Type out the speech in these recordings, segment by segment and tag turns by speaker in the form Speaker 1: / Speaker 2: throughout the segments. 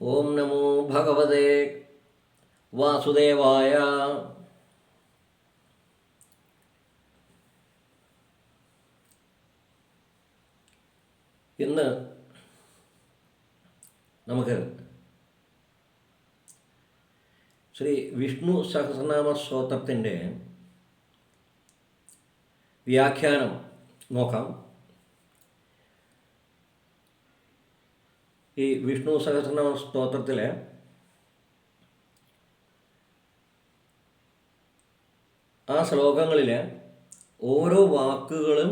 Speaker 1: ഓം നമോ ഭഗവതേ വാസുദേവായ. ഇന്ന് നമുക്ക് ശ്രീ വിഷ്ണു സഹസ്രനാമ സ്തോത്രത്തിന്റെ വ്യാഖ്യാനം നോക്കാം. ഈ വിഷ്ണു സഹസ്രനാമ സ്തോത്രത്തിലെ ആ ശ്ലോകങ്ങളിൽ ഓരോ വാക്കുകളും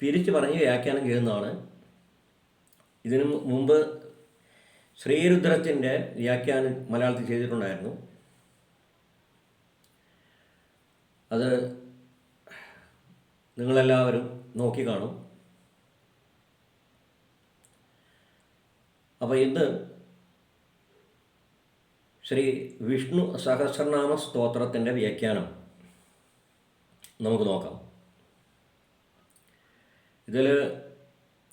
Speaker 1: പിരിച്ചു പറഞ്ഞ് വ്യാഖ്യാനം ചെയ്യുന്നതാണ്. ഇതിനു മുമ്പ് ശ്രീരുദ്രത്തിന്റെ വ്യാഖ്യാനം മലയാളത്തിൽ ചെയ്തിട്ടുണ്ടായിരുന്നു. അത് നിങ്ങളെല്ലാവരും നോക്കി അപ്പോൾ ഇത് ശ്രീ വിഷ്ണു സഹസ്രനാമ സ്തോത്രത്തിന്റെ വ്യാഖ്യാനം. നമുക്ക് നോക്കാം. ഇതിൽ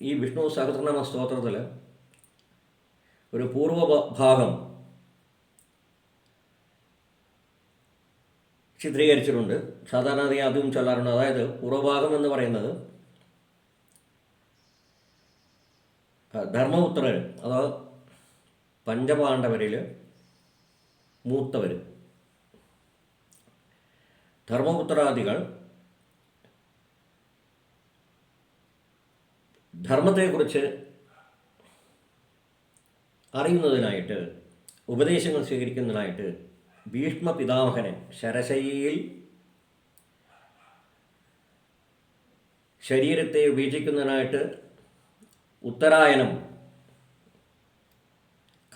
Speaker 1: ഈ വിഷ്ണു സഹസ്രനാമ സ്തോത്രത്തിൽ ഒരു പൂർവ ഭാഗം ചിത്രീകരിച്ചിട്ടുണ്ട്. സാധാരണ അധികം ചൊല്ലാറുണ്ട്. അതായത് പൂർവഭാഗം എന്ന് പറയുന്നത് ധർമ്മപുത്രർ അതായത് പഞ്ചപാണ്ഡവരിൽ മൂത്തവർ ധർമ്മപുത്രാദികൾ ധർമ്മത്തെക്കുറിച്ച് അറിയുന്നതിനായിട്ട് ഉപദേശങ്ങൾ സ്വീകരിക്കുന്നതിനായിട്ട് ഭീഷ്മ പിതാമഹനെ ശരശയിൽ ശരീരത്തെ ഉപേക്ഷിക്കുന്നതിനായിട്ട് ഉത്തരായനം.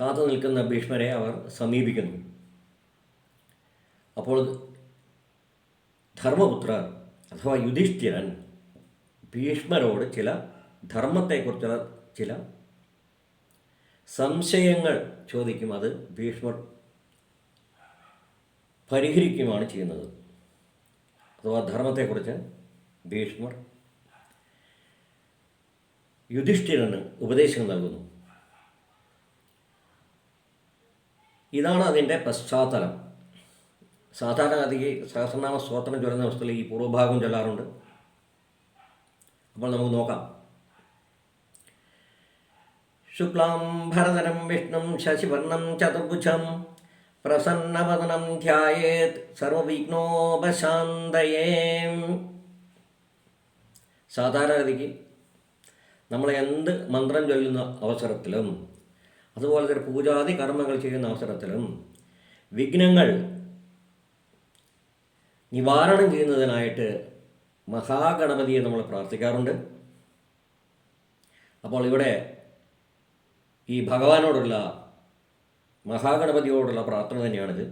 Speaker 1: കാത്തു നിൽക്കുന്ന ഭീഷ്മരെ അവർ സമീപിക്കുന്നു. അപ്പോൾ ധർമ്മപുത്ര അഥവാ യുധിഷ്ഠിരൻ ഭീഷ്മരോട് ചില ധർമ്മത്തെക്കുറിച്ചുള്ള ചില സംശയങ്ങൾ ചോദിക്കും. അത് ഭീഷ്മർ പരിഹരിക്കുകയാണ് ചെയ്യുന്നത്. അഥവാ ധർമ്മത്തെക്കുറിച്ച് ഭീഷ്മർ യുധിഷ്ഠിരന് ഉപദേശം നൽകുന്നു. ഇതാണ് അതിന്റെ പശ്ചാത്തലം. സാധാരണഗതിക്ക് സഹസ്രനാമ സ്തോത്രം ചൊല്ലുന്ന അവസ്ഥയിൽ ഈ പൂർവഭാഗം ചൊല്ലാറുണ്ട്. അപ്പോൾ നമുക്ക് നോക്കാം. ശുക്ലാം ഭരതരം വിഷ്ണും ശശിവർണം ചതുർഭുജം പ്രസന്നവദനം ധ്യായേത് സർവവിഘ്നോപശാന്തയേ. സാധാരണഗതിക്ക് നമ്മൾ എന്ത് മന്ത്രം ചൊല്ലുന്ന അവസരത്തിലും അതുപോലെ തന്നെ പൂജാതി കർമ്മങ്ങൾ ചെയ്യുന്ന അവസരത്തിലും വിഘ്നങ്ങൾ നിവാരണം ചെയ്യുന്നതിനായിട്ട് മഹാഗണപതിയെ നമ്മൾ പ്രാർത്ഥിക്കാറുണ്ട്. അപ്പോൾ ഇവിടെ ഈ ഭഗവാനോടുള്ള മഹാഗണപതിയോടുള്ള പ്രാർത്ഥന തന്നെയാണിത്.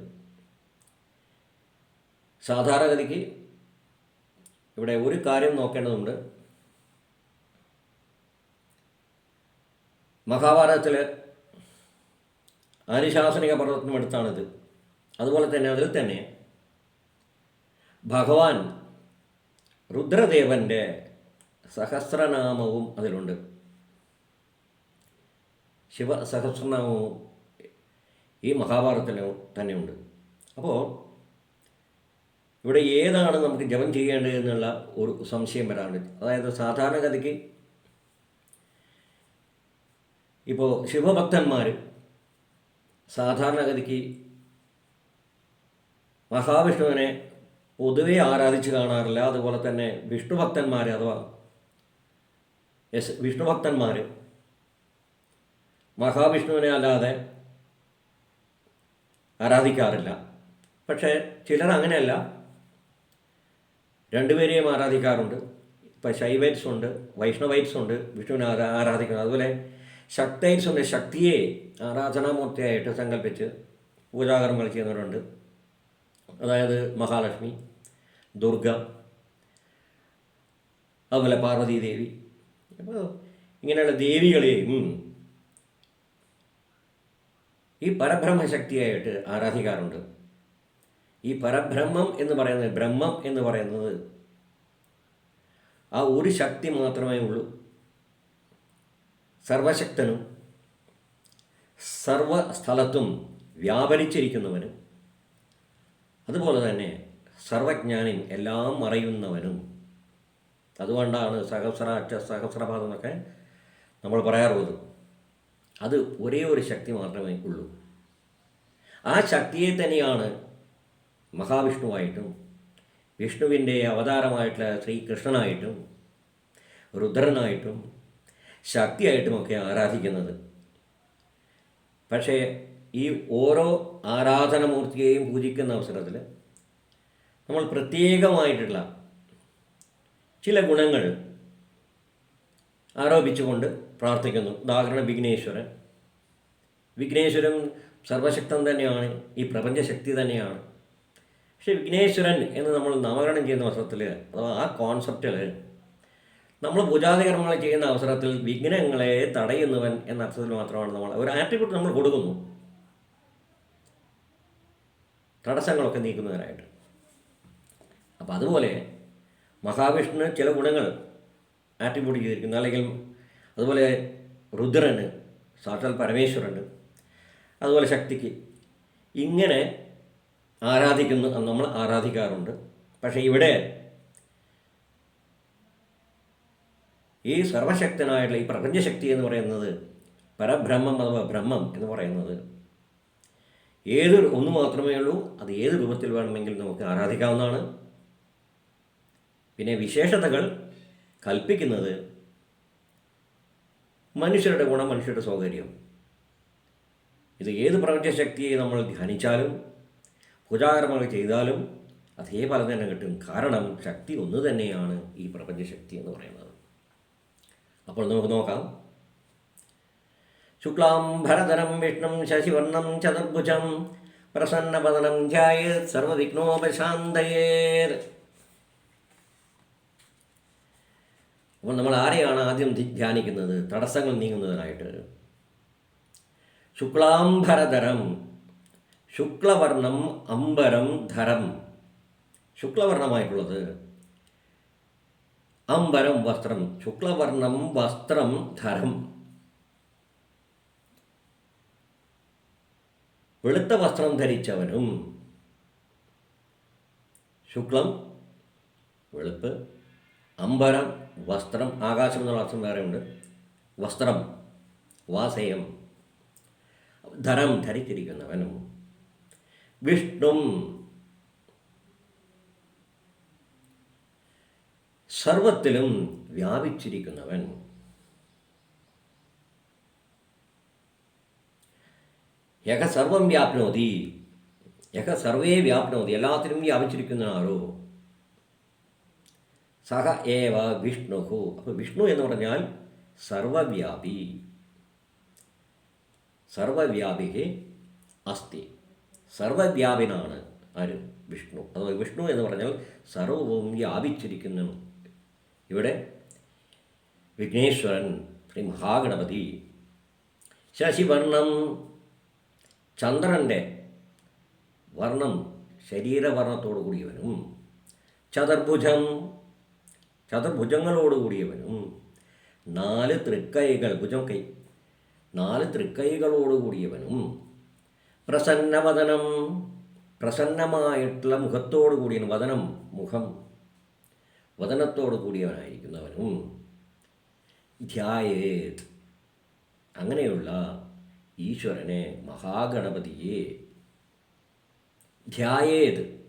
Speaker 1: സാധാരണഗതിക്ക് ഇവിടെ ഒരു കാര്യം നോക്കേണ്ടതുണ്ട്. മഹാഭാരതത്തിൽ അനുശാസനിക പർവത്തിനും അടുത്താണിത്. അതുപോലെ തന്നെ അതിൽ തന്നെ ഭഗവാൻ രുദ്രദേവന്റെ സഹസ്രനാമവും അതിലുണ്ട്. ശിവ സഹസ്രനാമവും ഈ മഹാഭാരതത്തിൽ തന്നെയുണ്ട്. അപ്പോൾ ഇവിടെ ഏതാണ് നമുക്ക് ജപം ചെയ്യേണ്ടത് എന്നുള്ള ഒരു സംശയം വരാറുണ്ട്. അതായത് സാധാരണഗതിക്ക് ഇപ്പോൾ ശിവഭക്തന്മാർ സാധാരണഗതിക്ക് മഹാവിഷ്ണുവിനെ പൊതുവെ ആരാധിച്ച് കാണാറില്ല. അതുപോലെ തന്നെ വിഷ്ണുഭക്തന്മാർ അഥവാ എസ് വിഷ്ണുഭക്തന്മാർ മഹാവിഷ്ണുവിനെ അല്ലാതെ ആരാധിക്കാറില്ല. പക്ഷേ ചിലർ അങ്ങനെയല്ല. രണ്ടുപേരെയും ആരാധിക്കാറുണ്ട്. ഇപ്പം ശൈവൈറ്റ്സ് ഉണ്ട് വൈഷ്ണവൈറ്റ്സ് ഉണ്ട് വിഷ്ണുവിനെ ആരാ ആരാധിക്കുന്നത്. അതുപോലെ സ്വന്തം ശക്തിയെ ആരാധനാമൂർത്തിയായിട്ട് സങ്കല്പിച്ച് പൂജാകർമ്മങ്ങൾ ചെയ്യുന്നവരുണ്ട്. അതായത് മഹാലക്ഷ്മി ദുർഗ അതുപോലെ പാർവതീ ദേവി. അപ്പോൾ ഇങ്ങനെയുള്ള ദേവികളെയും ഈ പരബ്രഹ്മശക്തിയായിട്ട് ആരാധിക്കാറുണ്ട്. ഈ പരബ്രഹ്മം എന്ന് പറയുന്നത് ബ്രഹ്മം എന്ന് പറയുന്നത് ആ ഒരു ശക്തി മാത്രമേ ഉള്ളൂ. സർവശക്തനും സർവ സ്ഥലത്തും വ്യാപരിച്ചിരിക്കുന്നവനും അതുപോലെ തന്നെ സർവജ്ഞാനിൻ എല്ലാം അറിയുന്നവനും. അതുകൊണ്ടാണ് സഹസ്രാക്ഷ സഹസ്രപാദം എന്നൊക്കെ നമ്മൾ പറയാറുള്ളത്. അത് ഒരേ ഒരു ശക്തി മാത്രമേ ഉള്ളൂ. ആ ശക്തിയെ തന്നെയാണ് മഹാവിഷ്ണുവായിട്ടും വിഷ്ണുവിന്റെ അവതാരമായിട്ടുള്ള ശ്രീകൃഷ്ണനായിട്ടും രുദ്രനായിട്ടും ശക്തിയായിട്ടുമൊക്കെ ആരാധിക്കുന്നത്. പക്ഷേ ഈ ഓരോ ആരാധനമൂർത്തിയെയും പൂജിക്കുന്ന അവസരത്തിൽ നമ്മൾ പ്രത്യേകമായിട്ടുള്ള ചില ഗുണങ്ങൾ ആരോപിച്ചുകൊണ്ട് പ്രാർത്ഥിക്കുന്നു. ഉദാഹരണം വിഘ്നേശ്വരൻ. വിഘ്നേശ്വരൻ സർവശക്തൻ തന്നെയാണ് ഈ പ്രപഞ്ചശക്തി തന്നെയാണ്. പക്ഷേ വിഘ്നേശ്വരൻ എന്ന് നമ്മൾ നാമകരണം ചെയ്യുന്ന അവസരത്തിൽ അഥവാ ആ കോൺസെപ്റ്റിൽ നമ്മൾ പൂജാതി കർമ്മങ്ങൾ ചെയ്യുന്ന അവസരത്തിൽ വിഘ്നങ്ങളെ തടയുന്നവൻ എന്ന അർത്ഥത്തിൽ മാത്രമാണ് നമ്മൾ ഒരു ആട്രിബ്യൂട്ട് നമ്മൾ കൊടുക്കുന്നു. തടസ്സങ്ങളൊക്കെ നീക്കുന്നതിനായിട്ട് അപ്പോൾ അതുപോലെ മഹാവിഷ്ണു ചില ഗുണങ്ങൾ ആട്രിബ്യൂട്ട് ചെയ്തിരിക്കുന്നു. അല്ലെങ്കിൽ അതുപോലെ രുദ്രന് സാക്ഷാൽ പരമേശ്വരന് അതുപോലെ ശക്തിക്ക് ഇങ്ങനെ ആരാധിക്കുന്നു നമ്മൾ ആരാധിക്കാറുണ്ട്. പക്ഷേ ഇവിടെ ഈ സർവശക്തനായിട്ടുള്ള ഈ പ്രപഞ്ചശക്തി എന്ന് പറയുന്നത് പരബ്രഹ്മം അഥവാ ബ്രഹ്മം എന്ന് പറയുന്നത്. ഏത് ഒന്ന് മാത്രമേ ഉള്ളൂ അത് ഏത് രൂപത്തിൽ വേണമെങ്കിൽ നമുക്ക് ആരാധിക്കാവുന്നതാണ്. പിന്നെ വിശേഷതകൾ കൽപ്പിക്കുന്നത് മനുഷ്യരുടെ ഗുണം മനുഷ്യരുടെ സൗകര്യം. ഇത് ഏത് പ്രപഞ്ചശക്തിയെ നമ്മൾ ധ്യാനിച്ചാലും പൂജാകർമ്മങ്ങൾ ചെയ്താലും അതേ ഫലം തന്നെ കിട്ടും. കാരണം ശക്തി ഒന്ന് തന്നെയാണ് ഈ പ്രപഞ്ചശക്തി എന്ന് പറയുന്നത്. അപ്പോൾ നമുക്ക് നോക്കാം. ശുക്ലാം ഭരതരം വിഷ്ണു ശശിവർണം ചതുർഭുജം പ്രസന്നപതനം ധ്യായത് സർവവിഘ്നോപശാന്തയേർ അപ്പോൾ നമ്മൾ ആരെയാണ് ആദ്യം ധ്യാനിക്കുന്നത്? തടസ്സങ്ങൾ നീങ്ങുന്നതിനായിട്ട്. ശുക്ലാംബരധരം ശുക്ലവർണം അംബരം ധരം. ശുക്ലവർണമായിട്ടുള്ളത് അംബരം വസ്ത്രം ശുക്ലവർണം വസ്ത്രം ധരം. വെളുത്ത വസ്ത്രം ധരിച്ചവനും ശുക്ലം വെളുപ്പ് അംബരം വസ്ത്രം ആകാശം എന്നുള്ള അർത്ഥം വേറെ ഉണ്ട് വസ്ത്രം വാസയം ധരം ധരിച്ചിരിക്കുന്നവനും. വിഷ്ണും സർവത്തിലും വ്യാപിച്ചിരിക്കുന്നവൻ യഹ സർവം വ്യാപ്നോതി യഹ സർവേ വ്യാപ്നോതി എല്ലാത്തിലും വ്യാപിച്ചിരിക്കുന്ന ആരോ സഹ ഏവ വിഷ്ണുഹു അപ്പോൾ വിഷ്ണു എന്ന് പറഞ്ഞാൽ സർവവ്യാപി. സർവവ്യാപി അസ്ഥി സർവവ്യാപിനാണ് ആര്? വിഷ്ണു. അഥവാ വിഷ്ണു എന്ന് പറഞ്ഞാൽ സർവവും വ്യാപിച്ചിരിക്കുന്നു. ഇവിടെ വിഘ്നേശ്വരൻ ശ്രീ മഹാഗണപതി ശശിവർണം ചന്ദ്രന്റെ വർണം ശരീരവർണത്തോടു കൂടിയവനും ചതുർഭുജം ചതുർഭുജങ്ങളോട് കൂടിയവനും നാല് തൃക്കൈകൾ ഭുജം കൈ നാല് തൃക്കൈകളോട് കൂടിയവനും പ്രസന്നവദനം പ്രസന്നമായിട്ടുള്ള മുഖത്തോടു കൂടിയ വദനം മുഖം വദനത്തോടു കൂടിയവനായിരിക്കുന്നവനും ധ്യായേത് അങ്ങനെയുള്ള ഈശ്വരനെ മഹാഗണപതിയെ. ധ്യായേത്.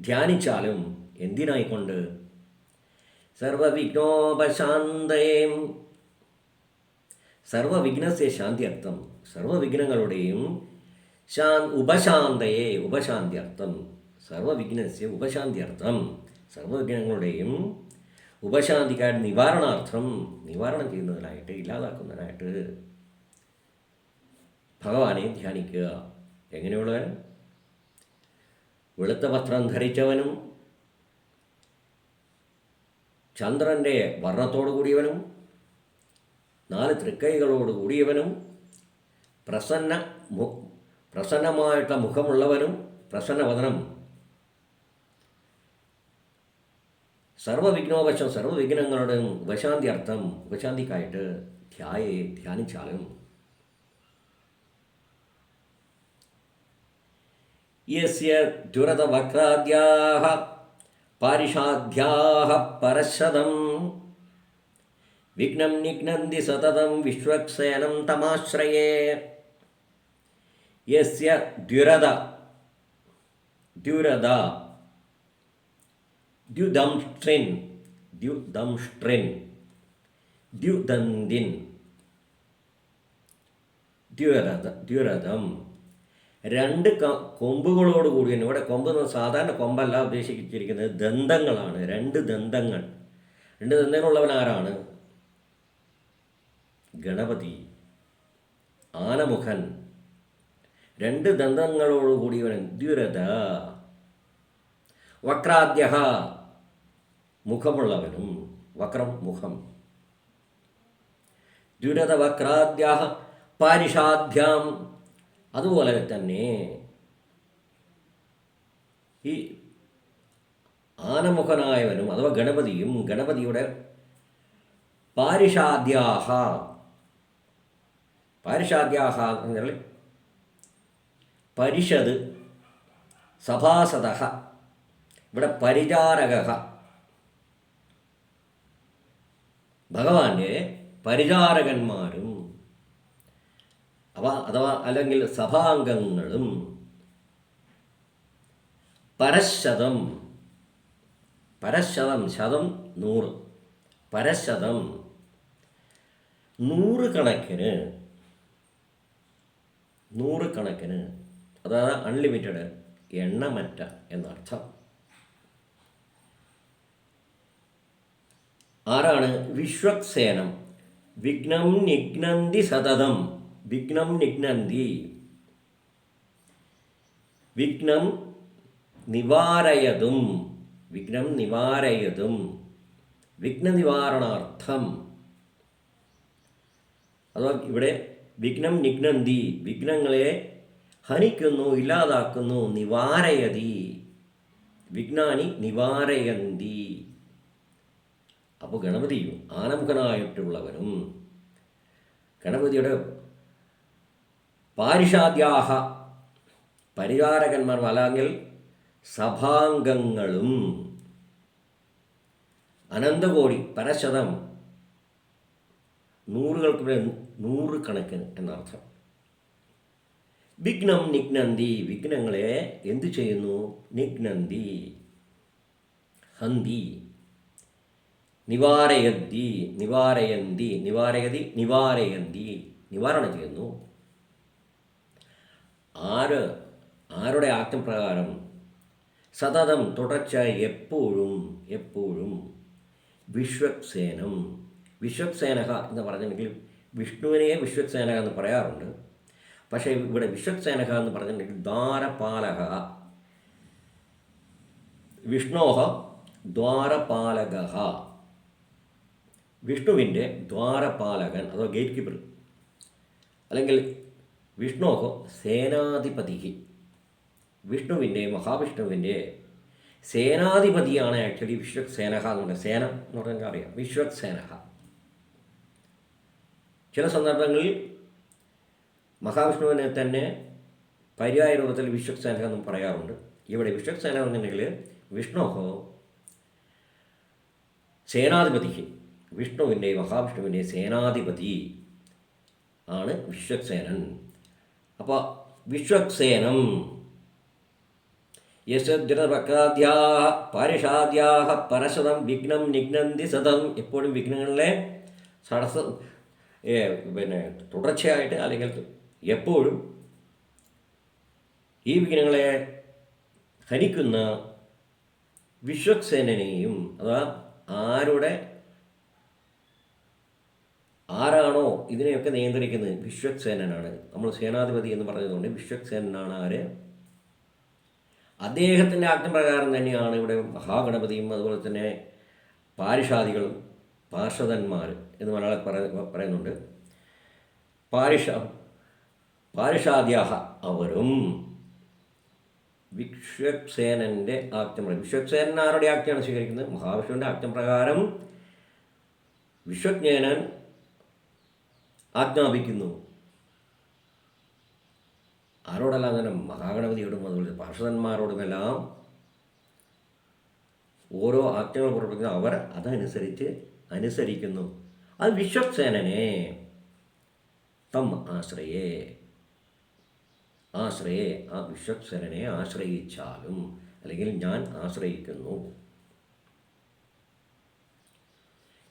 Speaker 1: ധ്യാനിച്ചാലും എന്തിനായിക്കൊണ്ട്? സർവവിഘ്നോപശാന്തയും. സർവവിഘ്നസ്യ ശാന്തിയർത്ഥം സർവവിഘ്നങ്ങളുടെയും ശാ ഉപശാന്തയെ ഉപശാന്തിയർത്ഥം സർവവിഘ്നസ്യ ഉപശാന്തിയർത്ഥം. സർവവിഘ്നങ്ങളുടെയും ഉപശാന്തിക്കായിട്ട് നിവാരണാർത്ഥം നിവാരണം ചെയ്യുന്നതിനായിട്ട് ഇല്ലാതാക്കുന്നതിനായിട്ട് ഭഗവാനെ ധ്യാനിക്കുക. എങ്ങനെയുള്ളവൻ? വെളുത്ത വസ്ത്രം ധരിച്ചവനും ചന്ദ്രന്റെ വർണത്തോടു കൂടിയവനും നാല് തൃക്കൈകളോട് കൂടിയവനും പ്രസന്ന പ്രസന്നമായിട്ടുള്ള മുഖമുള്ളവനും പ്രസന്നവദനം സർവവിഘ്നോപശം സർവവിഘ്നങ്ങളുടെയും ഉപശാന്തി അർത്ഥം ഉപശാന്തിക്കായിട്ട് ധ്യായെ ധ്യാനിച്ചാലും. യസ്യ പാരിഷാദ്യാഹ പരശതം വിഘ്നം നിഘ്നന്തി സതതം വിശ്വക്സേനം തമാശ്രയേ. യുരത ദ്യുരത ദ്യുരത ദ്യുദംഷ്ട്രിൻ ദ്യുദംഷ്ട്രിൻ ദ്യുദന്തിൻ ദ്യുരത ദ്യുരഥം രണ്ട് കൊമ്പുകളോട് കൂടിയാണ്. ഇവിടെ കൊമ്പ് സാധാരണ കൊമ്പല്ല ഉദ്ദേശിച്ചിരിക്കുന്നത്. ദന്തങ്ങളാണ്. രണ്ട് ദന്തങ്ങൾ. രണ്ട് ദന്തങ്ങളുള്ളവൻ ആരാണ്? ഗണപതി. ആനമുഖൻ. രണ്ട് ദന്തങ്ങളോട് കൂടിയവൻ ദ്യുരത വക്രാദ്യ മുഖമുള്ളവനും വക്രം മുഖം. ദ്യുരത വക്രാദ്യ പാരിഷാദ്ധ്യാം അതുപോലെ തന്നെ ഈ ആനമുഖനായവനും അഥവാ ഗണപതിയും ഗണപതിയുടെ പാരിഷാദ്യാഹ. പാരിഷാദ്യാഹ എന്ന് പറഞ്ഞാൽ പരിഷത് സഭാസത ഇവിടെ പരിചാരക ഭഗവാന്റെ പരിചാരകന്മാരും അവ അഥവാ അല്ലെങ്കിൽ സഭാംഗങ്ങളും പരശതം പരശതം ശതം നൂറ് പരശതം നൂറ് കണക്കിന് നൂറ് കണക്കിന് അതായത് അൺലിമിറ്റഡ് എണ്ണമറ്റ എന്നർത്ഥം. ആരാണ്? വിശ്വക്സേനം. വിഘ്നം നിഘ്നന്തി സതതം. വിഘ്നം നിഘ്നന്തി. വിഘ്നം നിവാരയതും. വിഘ്നം നിവാരയതും. വിഘ്നനിവാരണാർത്ഥം അഥവാ ഇവിടെ വിഘ്നം നിഘ്നന്തി. വിഘ്നങ്ങളെ ഹനിക്കുന്നു ഇല്ലാതാക്കുന്നു നിവാരയതി. വിഘ്നാനി നിവാരയന്തി. അപ്പോൾ ഗണപതിയും ആനമുഖനായിട്ടുള്ളവനും ഗണപതിയുടെ പാരിഷാദ്യാഹ പരിചാരകന്മാർ അല്ലെങ്കിൽ സഭാംഗങ്ങളും അനന്തകോടി പരശതം നൂറുകൾക്ക് നൂറ് കണക്കിന് എന്നർത്ഥം. വിഘ്നം നിഘ്നന്തി വിഘ്നങ്ങളെ എന്തു ചെയ്യുന്നു? നിഘ്നന്തി ഹന്തി. നിവാരയന്തി നിവാരയന്തി നിവാരയതി നിവാരയന്തി നിവാരണം ചെയ്യുന്നു. ആര് ആരുടെ ആജ്ഞപ്രകാരം സതതം തുടർച്ച എപ്പോഴും എപ്പോഴും വിശ്വക്സേനം വിശ്വക്സേനക എന്ന് പറഞ്ഞിട്ടുണ്ടെങ്കിൽ വിഷ്ണുവിനെ വിശ്വക്സേനക എന്ന് പറയാറുണ്ട്. പക്ഷേ ഇവിടെ വിശ്വക്സേനക എന്ന് പറഞ്ഞിട്ടുണ്ടെങ്കിൽ ദ്വാരപാലക വിഷ്ണോഹ ദ്വാരപാലക വിഷ്ണുവിന്റെ ദ്വാരപാലകൻ അഥവാ ഗേറ്റ് കീപ്പർ അല്ലെങ്കിൽ വിഷ്ണോഹോ സേനാധിപതി വിഷ്ണുവിന്റെ മഹാവിഷ്ണുവിന്റെ സേനാധിപതിയാണ് ആക്ച്വലി വിശ്വക്സേനഹ എന്ന് പറയുന്നത് സേന എന്ന് പറഞ്ഞാൽ അറിയാം വിശ്വക്സേനഹ ചില സന്ദർഭങ്ങളിൽ മഹാവിഷ്ണുവിനെ തന്നെ പര്യായ രൂപത്തിൽ വിശ്വക്സേനഹ എന്നും പറയാറുണ്ട്. ഇവിടെ വിശ്വക്സേന എന്നുണ്ടെങ്കിൽ വിഷ്ണോഹോ സേനാധിപതി വിഷ്ണുവിന്റെ മഹാവിഷ്ണുവിന്റെ സേനാധിപതി ആണ് വിശ്വക്സേനൻ. അപ്പോൾ വിശ്വക്സേനം യശദ്രവക്രാദ്യാ പാരിഷാദ്യാഹ പരശതം വിഘ്നം നിഘ്നന്തി സതം. എപ്പോഴും വിഘ്നങ്ങളിലെ സടസ പിന്നെ തുടർച്ചയായിട്ട് അല്ലെങ്കിൽ എപ്പോഴും ഈ വിഘ്നങ്ങളെ ഹനിക്കുന്ന വിശ്വക്സേനനെയും അഥവാ ആരുടെ ആരാണോ ഇതിനെയൊക്കെ നിയന്ത്രിക്കുന്നത് വിശ്വക്സേനനാണ്. നമ്മൾ സേനാധിപതി എന്ന് പറഞ്ഞതുകൊണ്ട് വിശ്വക്സേനനാണ് ആര്? അദ്ദേഹത്തിന്റെ ആജ്ഞപ്രകാരം തന്നെയാണ് ഇവിടെ മഹാഗണപതിയും അതുപോലെ തന്നെ പാരിഷാദികളും പാർഷദന്മാർ എന്ന് മലയാളം പറ പറയുന്നുണ്ട്. പാരിഷ പാരിഷാദ്യാഹ അവരും വിശ്വക്സേനന്റെ ആജ്ഞപ്രകാരം വിശ്വക്സേനൻ ആരുടെ ആജ്ഞയാണ് സ്വീകരിക്കുന്നത്? മഹാവിഷ്ണുവിന്റെ ആജ്ഞപ്രകാരം വിശ്വജ്ഞാനൻ ആജ്ഞാപിക്കുന്നു. ആരോടെല്ലാം തന്നെ മഹാഗണപതിയോടും അതുപോലെ പാർഷദന്മാരോടുമെല്ലാം ഓരോ ആജ്ഞകൾ പുറപ്പെടുന്ന അവർ അതനുസരിച്ച് അനുസരിക്കുന്നു. അത് വിശ്വസേനനെ തം ആശ്രയേ ആശ്രയെ ആ വിശ്വസേനനെ ആശ്രയിച്ചാലും അല്ലെങ്കിൽ ഞാൻ ആശ്രയിക്കുന്നു.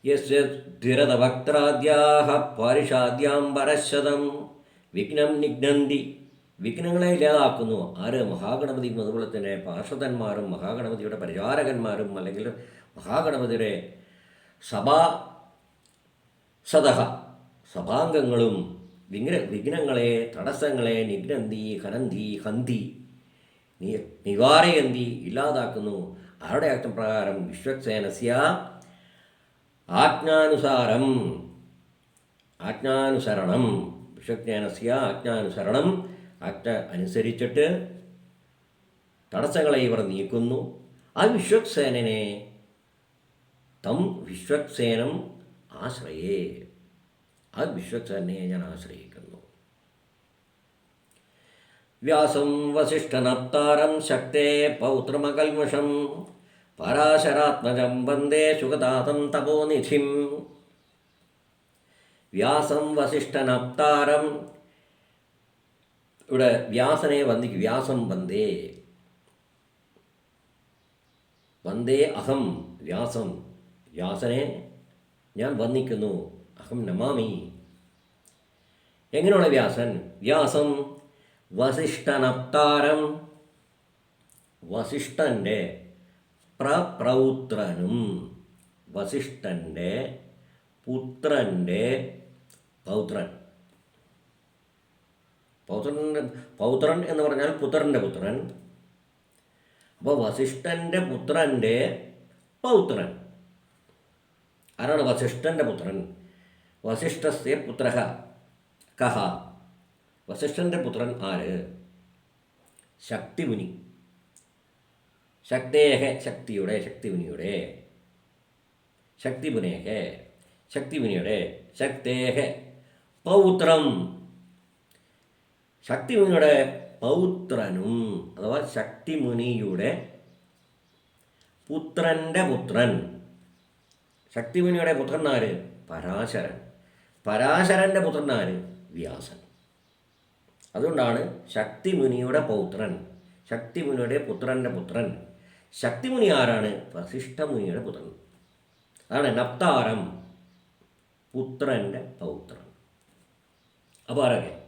Speaker 1: യസ്യ ധിരതഭക്താദ്യാഹ പാരിഷാദ്യാം പരശതം വിഘ്നം നിഘ്നന്തി. വിഘ്നങ്ങളെ ഇല്ലാതാക്കുന്നു. ആര്? മഹാഗണപതിയും അതുപോലെ തന്നെ പാർഷദന്മാരും മഹാഗണപതിയുടെ പരിചാരകന്മാരും അല്ലെങ്കിൽ മഹാഗണപതിയുടെ സഭാ സദഹ സഭാംഗങ്ങളും വിഘ്ന വിഘ്നങ്ങളെ തടസ്സങ്ങളെ നിഘ്നന്തി ഹനന്തി ഹന്തി നിവാരയന്തി ഇല്ലാതാക്കുന്നു. ആരുടെ പ്രകാരം വിശ്വക്സേനസ്യ ആജ്ഞാനുസാരം. ആജ്ഞാനുസരണം. വിശ്വജ്ഞാനസ്യ ആജ്ഞാനുസരണം. ആജ്ഞ അനുസരിച്ചിട്ട് തടസ്സങ്ങളെ ഇവർ നീക്കുന്നു. ആ വിശ്വക്സേനനെ തം വിശ്വക്സേനം ആശ്രയേ. ആ വിശ്വക്സേനയെ ഞാൻ ആശ്രയിക്കുന്നു. വ്യാസം വസിഷ്ഠനപ്താരം ശക്തേ പൗത്രമകൽമഷം പരാശരാത്മജം വന്ദേ സുഗതാതം തപോനിധിം വ്യാസം വസിഷ്ഠനപ്താരം. ഇവിടെ വ്യാസനെ വന്ദിക്കും വ്യാസം വന്ദേ. വന്ദേ അഹം വ്യാസം. വ്യാസനെ ഞാൻ വന്ദിക്കുന്നു. അഹം നമാമി. എങ്ങനെയുള്ള വ്യാസൻ? വ്യാസം വസിഷ്ഠനപ്താരം. വസിഷ്ഠന്റെ പ്രപ്രൗത്രനും വസിഷ്ഠന്റെ പുത്രന്റെ പൗത്രൻ. പൗത്രന്റെ പൗത്രൻ എന്ന് പറഞ്ഞാൽ പുത്രന്റെ പുത്രൻ. അപ്പോൾ വസിഷ്ഠന്റെ പുത്രന്റെ പൗത്രൻ. ആരാണ് വസിഷ്ഠന്റെ പുത്രൻ? വസിഷ്ഠസ്യ പുത്ര കഹ. വസിഷ്ഠന്റെ പുത്രൻ ആര്? ശക്തിമുനി. ശക്തേഹ ശക്തിയുടെ ശക്തിമുനിയുടെ ശക്തിമുനേഹ ശക്തിമുനിയുടെ ശക്തേഹ പൗത്രം. ശക്തിമുനിയുടെ പൗത്രനും അഥവാ ശക്തിമുനിയുടെ പുത്രന്റെ പുത്രൻ. ശക്തിമുനിയുടെ പുത്രൻ ആര്? പരാശരൻ. പരാശരന്റെ പുത്രന്മാര് വ്യാസൻ. അതുകൊണ്ടാണ് ശക്തിമുനിയുടെ പൗത്രൻ. ശക്തിമുനിയുടെ പുത്രന്റെ പുത്രൻ. ശക്തിമുനി ആരാണ് വസിഷ്ഠമുനിയുടെ പുത്രൻ. അതാണ് നപ്താരം പുത്രന്റെ പൗത്രൻ. അപ്പോൾ ആരൊക്കെ?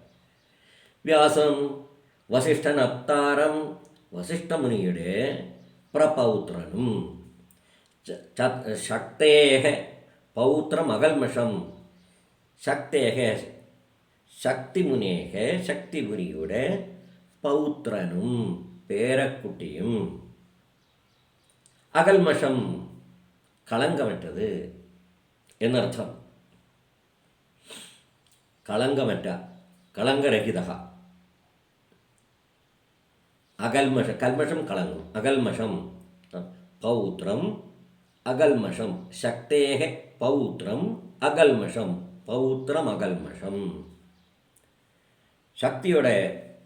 Speaker 1: വ്യാസം വസിഷ്ഠ നപ്താരം വസിഷ്ഠമുനിയുടെ പ്രപൗത്രനും. ശക്തേഹ പൗത്രമകൽമഷം. ശക്തേഹ ശക്തിമുനേഹ ശക്തിമുനിയുടെ പൗത്രനും. പേരക്കുട്ടിയും അകൽമഷം കളങ്കമറ്റത് എന്നർത്ഥം. കളങ്കമറ്റ കളങ്കരഹിത അകൽമഷ കൽമഷം കളങ്കം അകൽമഷം പൗത്രം അകൽമഷം ശക്തേഹ പൗത്രം അകൽമഷം പൗത്രം അകൽമഷം. ശക്തിയുടെ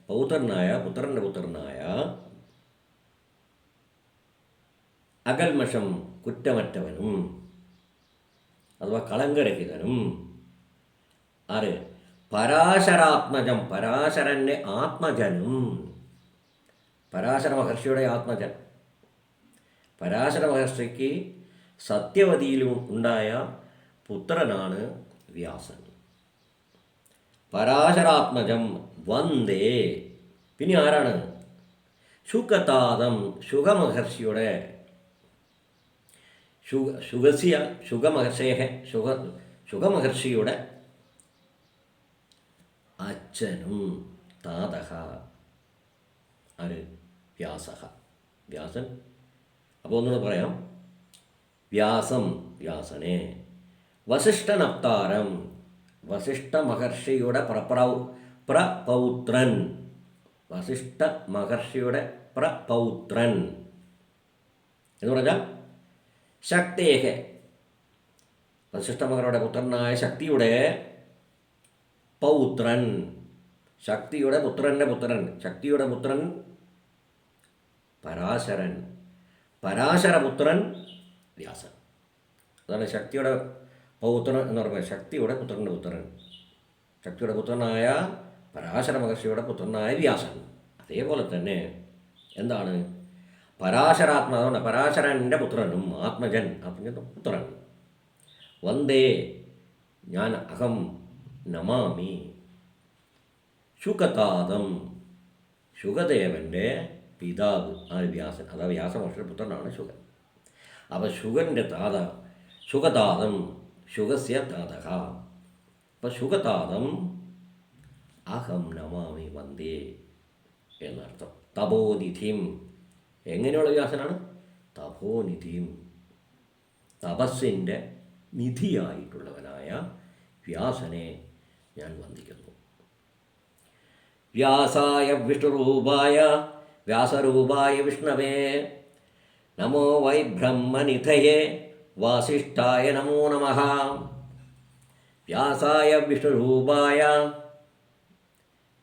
Speaker 1: പൗത്രനായ പുത്രന്റെ പുത്രനായ അകൽമഷം കുറ്റമറ്റവനും. അഥവാ കളങ്കരഹിതനും. ആറ് പരാശരാത്മജം. പരാശരന്റെ ആത്മജനും. പരാശര മഹർഷിയുടെ ആത്മജൻ. പരാശര മഹർഷിക്ക് സത്യവതിയിലും ഉണ്ടായ പുത്രനാണ് വ്യാസൻ. പരാശരാത്മജം വന്ദേ. പിന്നെ ആരാണ്? ശുഖതാതം ശുഖമഹർഷിയുടെ ശുഗ ശുഗസിയ ശുഖമഹർഷേഹ ശുഗ ശുഗമഹർഷിയുടെ അച്ഛനും താതഹ ആര്? വ്യാസഹ. വ്യാസൻ? അപ്പോൾ ഒന്നുകൂടെ പറയാം. വ്യാസം വ്യാസനെ. വസിഷ്ഠനപ്താരം. വസിഷ്ഠ മഹർഷിയുടെ പ്രപ്രൗ പ്രപൗത്രൻ. വസിഷ്ഠ മഹർഷിയുടെ പ്രപൗത്രൻ. എന്ന് പറഞ്ഞാൽ ശക്തേഹ. വസിഷ്ഠ മകനുടെ പുത്രനായ ശക്തിയുടെ പൗത്രൻ. ശക്തിയുടെ പുത്രന്റെ പുത്രൻ. ശക്തിയുടെ പുത്രൻ പരാശരൻ. പരാശരപുത്രൻ വ്യാസൻ. അതാണ് ശക്തിയുടെ പൗത്രൻ എന്ന് പറയുന്നത് ശക്തിയുടെ പുത്രന്റെ പുത്രൻ. ശക്തിയുടെ പുത്രനായ പരാശര മഹർഷിയുടെ പുത്രനായ വ്യാസൻ. അതേപോലെ തന്നെ എന്താണ്? പരാശരാത്മ അതുകൊണ്ട് പരാശരന്റെ പുത്രനും ആത്മജൻ ആത്മജൻ പുത്രൻ. വന്ദേ ഞാൻ അഹം നമാമി. ശുകതാതം ശുഗദേവന്റെ പിതാവ് ആ വ്യാസൻ അതാ വ്യാസമഹർഷിയുടെ പുത്രനാണ് ശുഗൻ അപ്പോൾ ശുഗന്റെ താത ശുഗതാതം ശുഗസ്യ താതക. അപ്പം ശുഗതാതം അഹം നമാമി വന്ദേ എന്നർത്ഥം. തപോനിധിം എങ്ങനെയുള്ള വ്യാസനാണ് തപോനിധിയും. തപസ്സിന്റെ നിധിയായിട്ടുള്ളവനായ വ്യാസനെ ഞാൻ വന്ദിക്കുന്നു. വ്യാസായ വിഷ്ണുരൂപായ വ്യാസരൂപായ വിഷ്ണവേ നമോ വൈ ബ്രഹ്മനിധയെ വാസിഷ്ഠായ നമോ നമ. വ്യാസായ വിഷ്ണുരൂപായ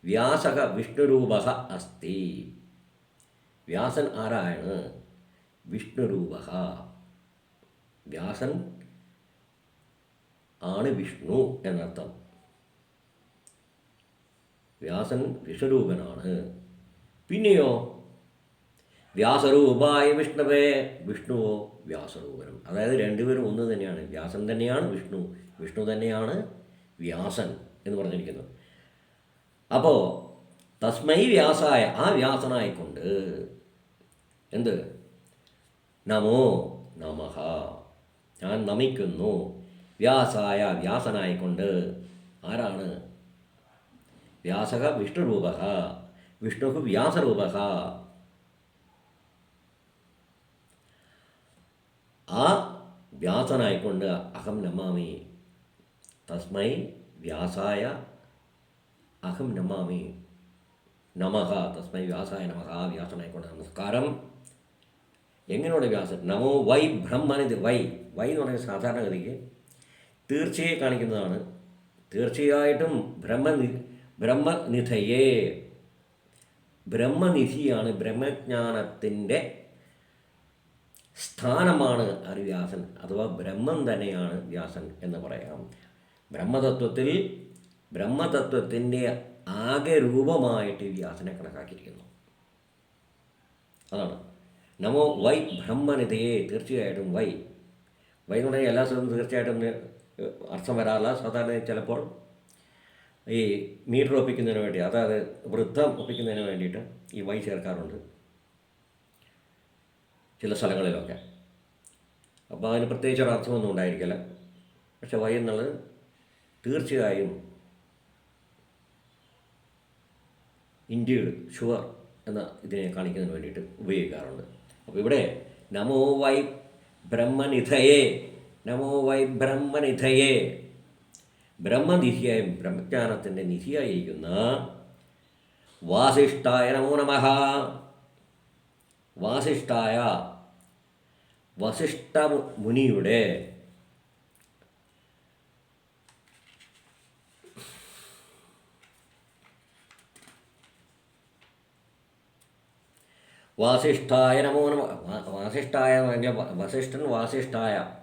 Speaker 1: വ്യാസക വിഷ്ണുരൂപ അസ്തി. വ്യാസൻ ആരാണ്? വിഷ്ണുരൂപ വ്യാസൻ ആണ് വിഷ്ണു എന്നർത്ഥം. വ്യാസൻ വിഷ്ണുരൂപനാണ്. പിന്നെയോ? വ്യാസരൂപായ വിഷ്ണുവേ വിഷ്ണുവോ വ്യാസരൂപനും. അതായത് രണ്ടുപേരും ഒന്ന് തന്നെയാണ്. വ്യാസൻ തന്നെയാണ് വിഷ്ണു. വിഷ്ണു തന്നെയാണ് വ്യാസൻ എന്ന് പറഞ്ഞിരിക്കുന്നത് അപ്പോൾ തസ്മൈ വ്യാസായ ആ വ്യാസനായിക്കൊണ്ട് എന്ത്? നമോ നമഃ. ഞാൻ നമിക്കുന്നു. വ്യാസായ വ്യാസനായിക്കൊണ്ട്. ആരാണ്? വ്യാസക വിഷ്ണുരൂപ വിഷ്ണു വ്യാസരൂപ ആ വ്യാസനായിക്കൊണ്ട് അഹം നമാമി. തസ്മൈ വ്യാസായ അഹം നമാമി. നമഃ. തസ്മൈ വ്യാസായ നമഃ. ആ വ്യാസനായിക്കൊണ്ട് നമസ്കാരം. എങ്ങനെയുള്ള വ്യാസൻ? നമോ വൈ ബ്രഹ്മനിത് വൈ. വൈ എന്ന് പറയുന്നത് സാധാരണഗതിക്ക് തീർച്ചയെ കാണിക്കുന്നതാണ്. തീർച്ചയായിട്ടും ബ്രഹ്മനി ബ്രഹ്മനിധയെ. ബ്രഹ്മനിധിയാണ് ബ്രഹ്മജ്ഞാനത്തിന്റെ സ്ഥാനമാണ് അറിവ്യാസൻ വ്യാസൻ. അഥവാ ബ്രഹ്മം തന്നെയാണ് വ്യാസൻ എന്ന് പറയാം. ബ്രഹ്മതത്വത്തിൽ ബ്രഹ്മതത്വത്തിന്റെ ആകെ രൂപമായിട്ട് വ്യാസനെ കണക്കാക്കിയിരിക്കുന്നു. അതാണ് നമോ വൈ ബ്രഹ്മനിധയെ. തീർച്ചയായിട്ടും വൈ. വൈ എന്ന് പറഞ്ഞാൽ എല്ലാ സ്ഥലത്തും തീർച്ചയായിട്ടും അർത്ഥം വരാറില്ല. സാധാരണ ചിലപ്പോൾ ഈ മീറ്റർ ഒപ്പിക്കുന്നതിന് വേണ്ടി അതായത് വൃദ്ധം ഒപ്പിക്കുന്നതിന് വേണ്ടിയിട്ട് ഈ വൈ ചേർക്കാറുണ്ട്. ചില സ്ഥലങ്ങളിലൊക്കെ. അപ്പോൾ അതിന് പ്രത്യേകിച്ച് ഒരു അർത്ഥമൊന്നും ഉണ്ടായിരിക്കില്ല. പക്ഷെ വൈ എന്നുള്ളത് തീർച്ചയായും ഇന്ത്യയുടെ ഷുവർ എന്ന ഇതിനെ കാണിക്കുന്നതിന് വേണ്ടിയിട്ട് ഉപയോഗിക്കാറുണ്ട്. അപ്പോൾ ഇവിടെ നമോ വൈ ബ്രഹ്മനിധയെ നമോ വൈ ബ്രഹ്മനിധയെ. ബ്രഹ്മനിധിയായും ബ്രഹ്മജ്ഞാനത്തിന്റെ നിധിയായിരിക്കുന്ന വാസിഷ്ഠായ നമോ നമ. വാസിഷ്ഠായ വസിഷ്ഠ മുനിയുടെ വാസിഷ്ഠായ നമോ നമ വാസിഷ്ഠായ എന്ന് പറഞ്ഞാൽ വസിഷ്ഠൻ വാസിഷ്ഠായ.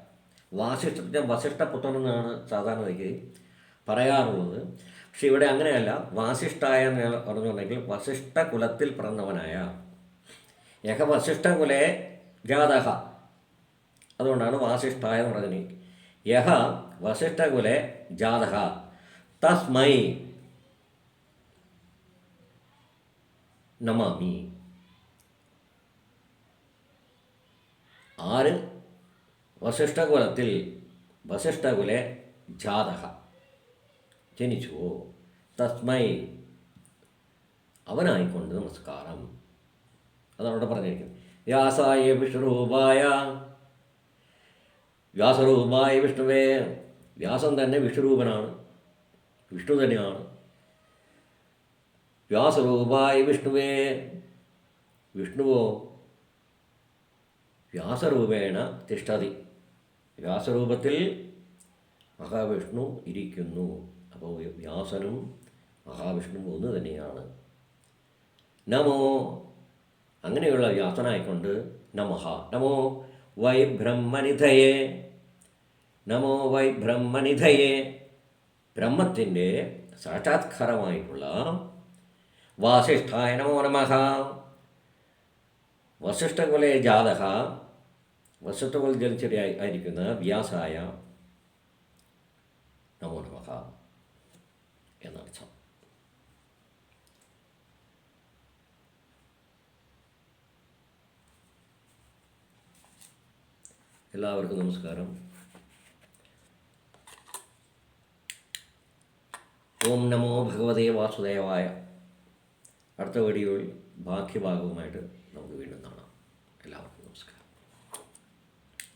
Speaker 1: വാസിഷ്ഠത്തിന്റെ വസിഷ്ഠപുത്രൻ എന്നാണ് സാധാരണയ്ക്ക് പറയാറുള്ളത്. പക്ഷെ ഇവിടെ അങ്ങനെയല്ല. വാസിഷ്ഠായ എന്ന് പറഞ്ഞിട്ടുണ്ടെങ്കിൽ വസിഷ്ഠ കുലത്തിൽ പിറന്നവനായ. യഹ വസിഷ്ഠ കുലേ ജാതഹ. അതുകൊണ്ടാണ് വാസിഷ്ഠായ എന്ന് പറഞ്ഞത്. യഹ വസിഷ്ഠ വസിഷ്ഠകുലെ ജാതഹ. തസ്മൈ. നമാമി. ആര് വസിഷ്ഠകുലത്തിൽ വസിഷ്ഠകുലെ ജാതക. ജനിച്ചു. തസ്മൈ അവനായിക്കൊണ്ട് നമസ്കാരം. അതാണ് അവിടെ പറഞ്ഞിരിക്കുന്നത്. വ്യാസായ വിഷ്ണുരൂപായ വ്യാസരൂപമായ വിഷ്ണുവേ വ്യാസൻ തന്നെ വിഷ്ണുരൂപനാണ് വിഷ്ണു തന്നെയാണ്. വ്യാസരൂപായ വിഷ്ണുവേ വിഷ്ണുവോ വ്യാസരൂപേണ തിഷ്ഠതി. വ്യാസരൂപത്തിൽ മഹാവിഷ്ണു ഇരിക്കുന്നു. അപ്പോൾ വ്യാസനും മഹാവിഷ്ണു ഒന്ന് തന്നെയാണ്. നമോ അങ്ങനെയുള്ള വ്യാസനായിക്കൊണ്ട് നമഹ നമോ വൈ ബ്രഹ്മനിധയെ. നമോ വൈ ബ്രഹ്മനിധയെ. ബ്രഹ്മത്തിന്റെ സാക്ഷാത്കാരമായിട്ടുള്ള വാസിഷ്ഠായ നമോ നമഃ വസിഷ്ഠകുലെ ജാതക വസിഷ്ഠകുൽ ജനിച്ചടി ആയിരിക്കുന്ന വ്യാസായ നമോ നമഃ എന്നർത്ഥം. എല്ലാവർക്കും നമസ്കാരം. ഓം നമോ ഭഗവതേ വാസുദേവായ. അടുത്ത വീഡിയോയിൽ ബാക്കി ഭാഗവുമായിട്ട് നമുക്ക് വീണ്ടും കാണാം